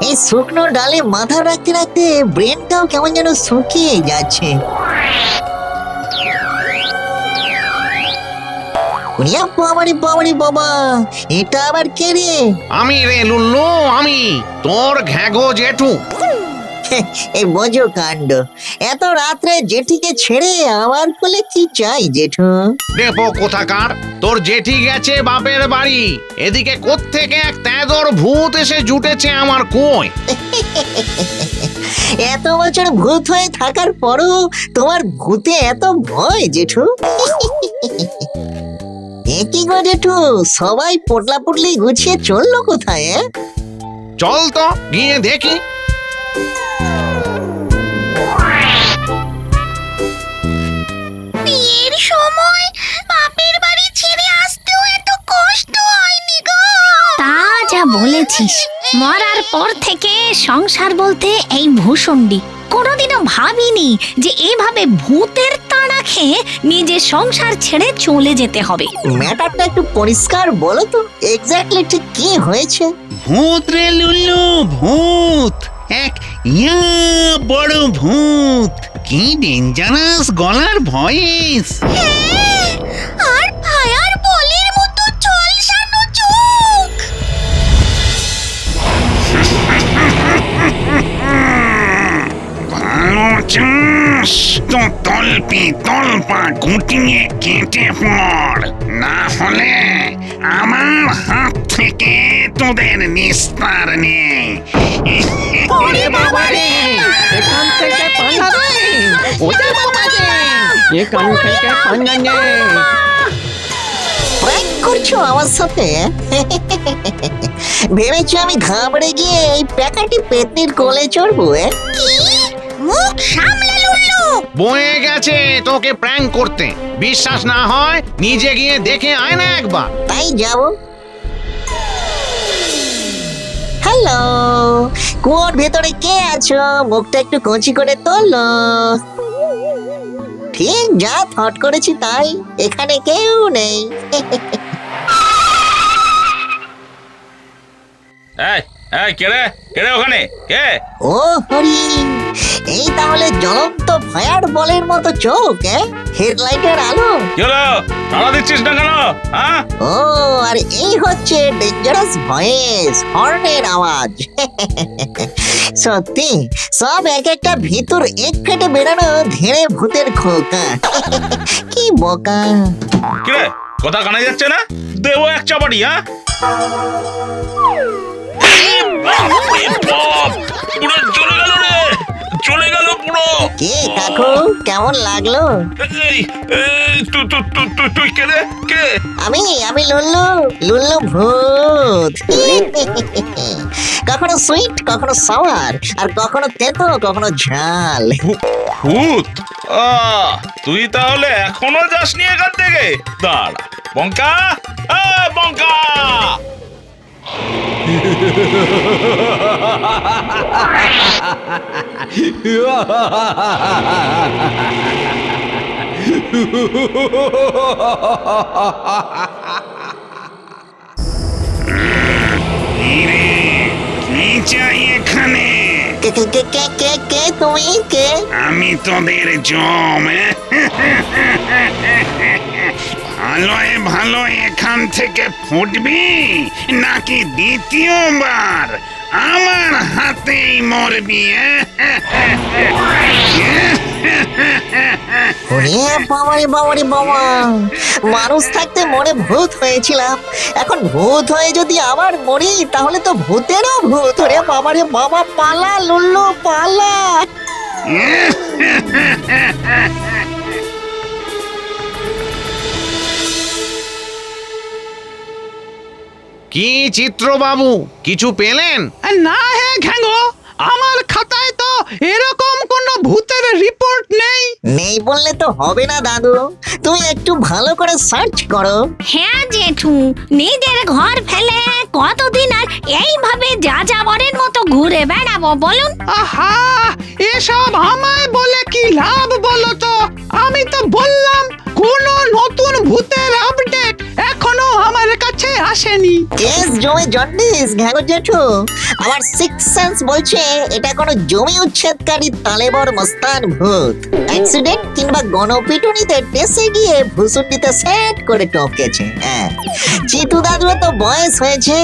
এই শুকনো ডালে মাথা রাখতে রাখতে ব্রেনটাও কেমন যেন শুকিয়ে যাচ্ছে। উনিয়া, বাবারি বাবারি, বাবা, এটা আবার কে রে? আমি রে লুল্লু, আমি। তোর ঘ্যাগো জেঠু। এই বোঝো কাণ্ড। এত রাত্রে জেঠিকে ছেড়ে আমার কোলে কি চাই জেঠু? দেবো কোথাকার? তোর জেঠি গেছে বাপের বাড়ি। এদিকে কোত্থেকে এক তেদর ভূত এসে জুটেছে আমার কই এত বছর ভূত হয়ে থাকার পরও তোমার ভূতে এত ভয় জেঠু? এ কি গো জেঠু সবাই পোটলা পুটলি গুছিয়ে চলল কোথায় এ? চল তো গিয়ে দেখি। বলেছিস। মরার পর থেকে সংসার বলতে এই ভূষণ্ডি। কোনোদিনও ভাবিনি যে এভাবে ভূতের তাড়া খেয়ে নিজের সংসার ছেড়ে চলে যেতে হবে। ম্যাটারটা একটু পরিষ্কার বলো তো এক্স্যাক্টলি ঠিক কি হয়েছে? ভূত রে লুল্লু ভূত। এক ইয়া বড় ভূত। কি ডেঞ্জারাস গলার ভয়েস আর ভালো চাস তো তলপি তলপা গুটিয়ে কেটে পড় না হলে আমার হাত থেকে তোদের নিস্তার নেই এখান থেকে পালাবে ওরে বাবা রে এখান থেকে পালাবে প্র্যাঙ্ক করছ আমার সাথে ভেবেছো আমি ঘাবড়ে গিয়ে এই প্যাকাটি পেতনির কোলে চড়বো এ? মুখ সামলে লুল্লু। বয়ে গেছে তোকে প্র্যাঙ্ক করতে। বিশ্বাস না হয় নিজে গিয়ে দেখে আয় না একবার। তাই যাব। হ্যালো কুয়োর ভেতরে কে আছো? মুখটা একটু কচি করে তোলো। ঠিক যা থট করেছি তাই এখানে কেউ নেই। এই এই কে রে কে রে ওখানে কে? ও হরি এই তাহলে জ্বলন্ত ফায়ার বলের মতো চোখ হেডলাইটের আলো। হলো? তাড়া দিচ্ছিস না কেন? হ্যাঁ? ও আর এই হচ্ছে ডেঞ্জারাস ভয়েস হর্নের আওয়াজ। সত্যি সব এক একটা ভিতর এক ফেটে বেরানো ধেড়ে ভূতের খোকা। কি বোকা। কি কথা কানে যাচ্ছে না? দেবো এক চাপাটি হ্যাঁ! পুরো চলে গেল রে চলে গেল পুরো। কে কাকু কেমন লাগল? এই এই, তুই তুই তুই তুই তুই কে রে? কে? আমি আমি লুল্লু লুল্লু ভূত। কখনো সুইট কখনো সাওয়ার আর কখনো তেতো কখনো ঝাল। ভূত? আহ, তুই তাহলে এখনও যাসনি এখান থেকে? দাঁড়া বঙ্কা এ বঙ্কা! কি চাই এখানে কে কে কে কে কে কে তুমি কে আমি তোদের জম ভালোয় ভালো এখান থেকে ফুটবি নাকি দ্বিতীয়বার আমার হাতেই মরবি ওরে বাবারে বাবারে বাবা। মানুষ থাকতে মরে ভূত হয়েছিলাম। এখন ভূত হয়ে যদি আবার মরি তাহলে তো ভূতেরও ভূত। ওরে বাবারে বাবা পালা লুল্লু পালা। কি চিত্রবাবু কিছু পেলেন? না হে ঘ্যাঙ্গো আমার খাতায় তো এরকম কোনো ভূতের রিপোর্ট নেই। নেই বললে তো হবে না দাদু। তুমি একটু ভালো করে সার্চ করো। হ্যাঁ জেঠু নিজের ঘর ফেলে কতদিন আর এইভাবে যা যাবরের মতো ঘুরে বেড়াবো বলুন। আহা এসব আমায় বলে কি লাভ বলো তো? আমি তো বললাম কোনো নতুন ভূতের আপডেট আসেনি। কেস জমে জন্ডিস ঘ্যাগো জেঠু। আমার সিক্স সেন্স বলছে এটা কোনো জমি উচ্ছেদকারী তালেবর মস্তান ভূত। অ্যাক্সিডেন্ট কিংবা গণপিটুনিতে টেসে গিয়ে ভুসুন্ডিতে সেট করে টপকেছে হ্যাঁ। চিতু দাদুর তো বয়স হয়েছে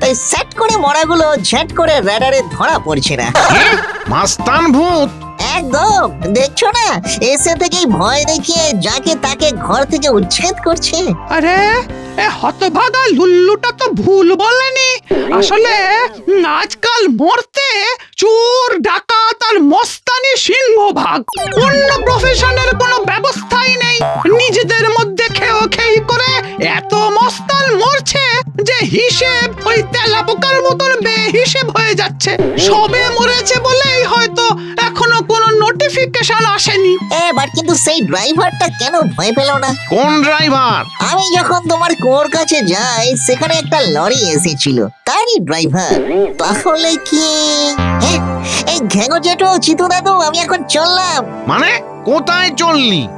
তাই সেট করে মরাগুলো ঝেট করে র্যাডারে ধরা পড়ছে না। মাস্তান ভূত! একদম দেখছ না? এসে থেকেই ভয় দেখিয়ে যাকে তাকে ঘর থেকে উচ্ছেদ করছে। আরে এ হতভাগা লুল্লুটা তো ভুল বলেনি। আসলে আজকাল মরতে চোর, ডাকাত আর মস্তানি সিংহভাগ। অন্য প্রফেশনের কোনো ব্যবস্থাই নেই। নিজেদের মধ্যে খেও খেই করে এত মস্তান মরছে যে হিসেব ওই তেলা মতন বেহিসেব হয়ে যাচ্ছে। সবে নোটিফিকেশন আসেনি। এবার কিন্তু সেই ড্রাইভারটা কেন ভয় পেল না? কোন ড্রাইভার? আমি যখন তোমার কোর কাছে যাই সেখানে একটা লরি এসেছিল। তারই ড্রাইভার। তাহলে কি? হ্যাঁ, এই ঘেঙো জেঠু চিতু দাদু আমি এখন চললাম। মানে কোথায় চললি?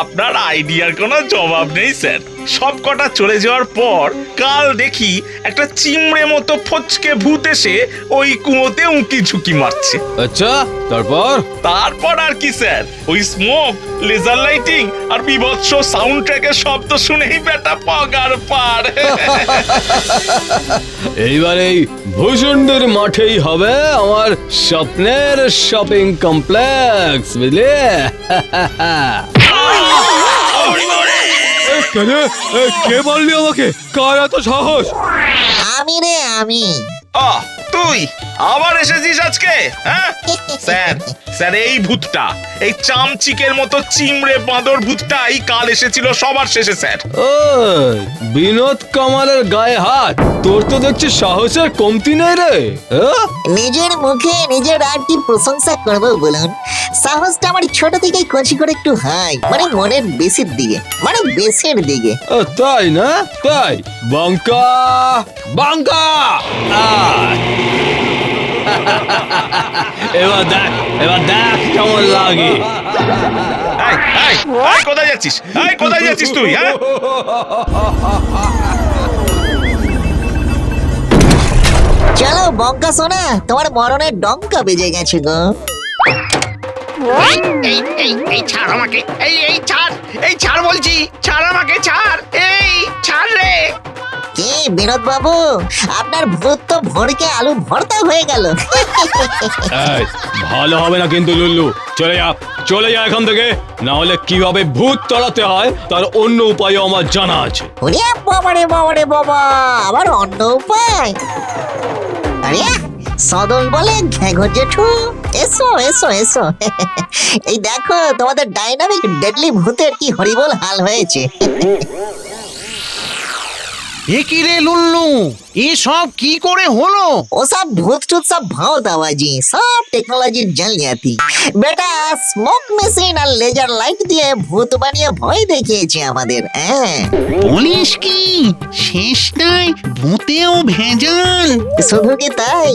আপনার আইডিয়ার কোনো জবাব নেই স্যার। সব কটা চলে যাওয়ার পর কাল দেখি একটা চিমড়ে মতো ফচকে ভূত এসে ওই কুয়োতে উঁকি ঝুঁকি মারছে। আচ্ছা তারপর? তারপর আর কি স্যার? ওই স্মোক লেজার লাইটিং আর বিভৎস সাউন্ড ট্র্যাকের শব্দ শুনেই বেটা পগার পার। এইবার এই ভূষণ্ডের মাঠেই হবে আমার স্বপ্নের শপিং কমপ্লেক্স বুঝলে? কেন? এ, কে মারলি আমাকে? কার এত সাহস? আমি রে আমি। আহ তুই আবার এসেছিস আজকে হ্যাঁ? স্যার স্যার এই ভূতটা এই চামচিকের মতো চিমড়ে বাঁদর ভূতটাই কাল এসেছিল সবার শেষে স্যার। ও বিনোদ কামালের গায়ে হাত তোর তো দেখছি সাহসের কমতি নেই রে হ্যাঁ? নিজের মুখে নিজের আর কি প্রশংসা করব বলুন? সাহসটা আমার ছোট থেকেই কচি করে একটু হাই মানে মনের বেশির দিকে মানে বেশের দিকে। ও, তাই না? তাই বাঙ্কা বাঙ্কা। এবার দেখ এবার দেখ কেমন লাগে। কোথায় যাচ্ছিস? এই কোথায় যাচ্ছিস তুই হ্যাঁ? চলো বঙ্কা সোনা তোমার মরণের ডঙ্কা বেজে গেছে গো। এই এই এই এই ছাড় আমাকে এই এই ছাড় এই ছাড় বলছি ছাড় আমাকে ছাড় এই ছাড় রে। কি বিনোদ বাবু আপনার ভূত তো ভরকে আলু ভর্তা হয়ে গেল। এই, ভালো হবে না কিন্তু লুল্লু। চলে যা চলে যা এখান থেকে। না হলে কীভাবে ভূত তাড়াতে হয় তার অন্য উপায় আমার জানা আছে। ওরে বাবা রে বাবা রে বাবা আবার অন্য উপায়। আরে সদল বলে ঘেঘো জেঠু। এসো এসো এসো। এই দেখো তোমাদের ডাইনামিক ডেডলি ভূতের কি হরিবল হাল হয়েছে। এ কি রে লুল্লু? এসব কি করে হলো? ওসব ভূত টুত সব ভাও দাওয়াজি সব টেকনোলজির জালিয়াতি। বেটা স্মোক মেশিন আর লেজার লাইট দিয়ে ভূত বানিয়ে ভয় দেখিয়েছে আমাদের হ্যাঁ। বলিস কি? শেষটায় ভূতেও ভেজাল। শুধু কি তাই?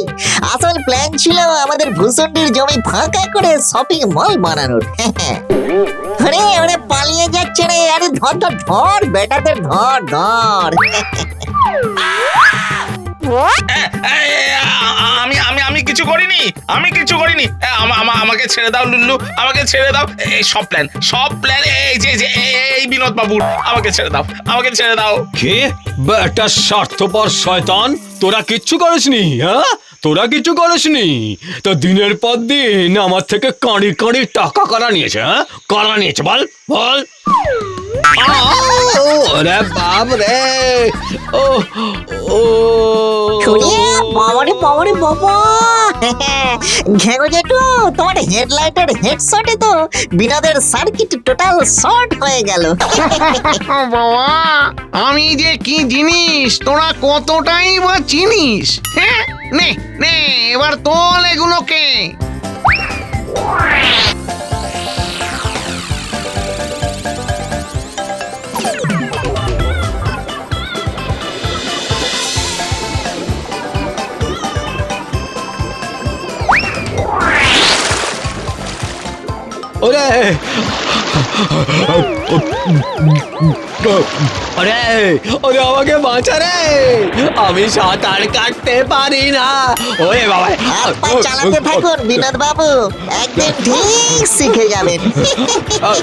আসল প্ল্যান ছিল আমাদের ভূষণ্ডির জমি ফাঁকা করে শপিং মল বানানোর আরে আরে ধর ধর ধর বেটাদের ধর ধর। আমি আমি আমি কিছু করিনি আমি কিছু করিনি। আমাকে ছেড়ে দাও লুল্লু আমাকে ছেড়ে দাও। এই সব প্ল্যান সব প্ল্যান এই যে যে এই- বিনোদ বাবুর আমাকে ছেড়ে দাও আমাকে ছেড়ে দাও। কে? একটা স্বার্থপর শয়তান তোরা কিচ্ছু করিসনি হ্যাঁ? তোরা কিছু করিসনি। তো দিনের পর দিন আমার থেকে কাঁড়ি কাঁড়ি টাকা কারা নিয়েছে হ্যাঁ? কারা নিয়েছে বল বল! ওরে বাপ রে। ও ও। শুনিয়ে বাবারে বাবারে বাবা। ঘেগো জেঠু তোমার হেডলাইটের হেডশটে তো বিনোদের সার্কিট টোটাল শর্ট হয়ে গেল। বাবা আমি যে কি জিনিস তোরা কতটাই বা চিনিস? হ্যাঁ নে নে এবার তোল এগুলোকে। ওরে ওরে আমাকে বাঁচা রে। আমি সাঁতার কাটতে পারি না। ওরে বাবা। হাত পা চালাতে থাকুন বিনোদ বাবু। একদিন ঠিক শিখে যাবেন। আহ,